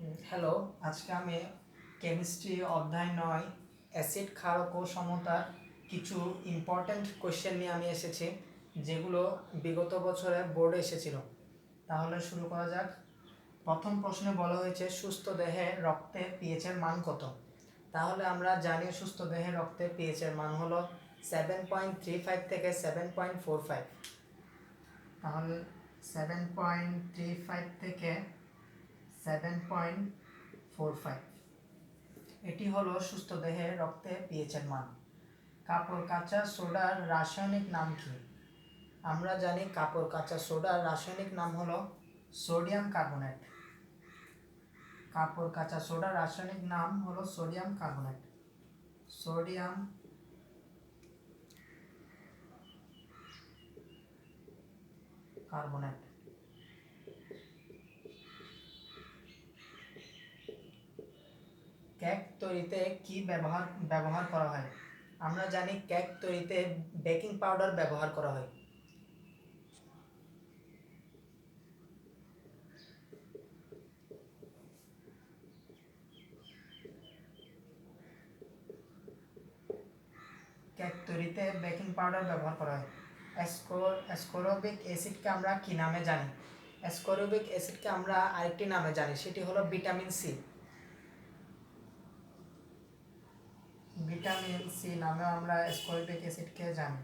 Hello আজকে আমি chemistry অধ্যায় নয় অ্যাসিড ক্ষারক ও সমতার কিছু ইম্পর্ট্যান্ট কোয়েশ্চেন নিয়ে আমি এসেছি, যেগুলো বিগত বছরে বোর্ডে এসেছিল। তাহলে শুরু করা যাক। প্রথম প্রশ্নে বলা হয়েছে, সুস্থ দেহে রক্তে পিএইচের মান কত? তাহলে আমরা জানি সুস্থ দেহে রক্তে পিএইচের মান হলো সেভেন পয়েন্ট থ্রি ফাইভ থেকে সেভেন পয়েন্ট ফোর ফাইভ তাহলে সেভেন পয়েন্ট থ্রি ফাইভ থেকে সেভেন পয়েন্ট ফোর ফাইভ এটি হলো সুস্থ দেহে রক্তে পিএইচের মান। কাপড় কাঁচা সোডার রাসায়নিক নাম কি? আমরা জানি কাপড় কাঁচা সোডার রাসায়নিক নাম হলো সোডিয়াম কার্বনেট। কাপড় কাঁচা সোডার রাসায়নিক নাম হলো sodium carbonate. Sodium carbonate. Cake তৈরিতে কি ব্যবহার ব্যবহার করা হয়? আমরা জানি কেক তৈরিতে বেকিং পাউডার ব্যবহার করা হয়। কেক তৈরিতে বেকিং পাউডার ব্যবহার করা হয়। অ্যাসকোর অ্যাসকোরবিক অ্যাসিডকে আমরা কি নামে জানি? অ্যাসকোরবিক অ্যাসিডকে আমরা আরেকটি নামে জানি, সেটি হলো ভিটামিন সি ভিটামিন সি নামে আমরা অ্যাসকোরবিক অ্যাসিডকে জানি।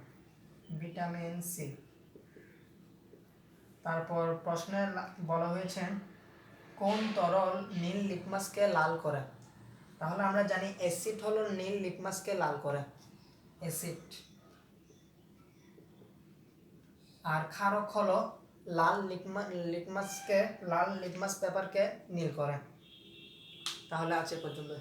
Vitamin C. তারপর প্রশ্নে বলা হয়েছে, কোন তরল নীল লিটমাসকে লাল করে? তাহলে আমরা জানি অ্যাসিড হলো নীল লিটমাসকে লাল করে। অ্যাসিড আর ক্ষারক হলো লাল লিটমা লিটমাসকে লাল লিটমাস পেপারকে নীল করে। তাহলে আছে পর্যন্ত।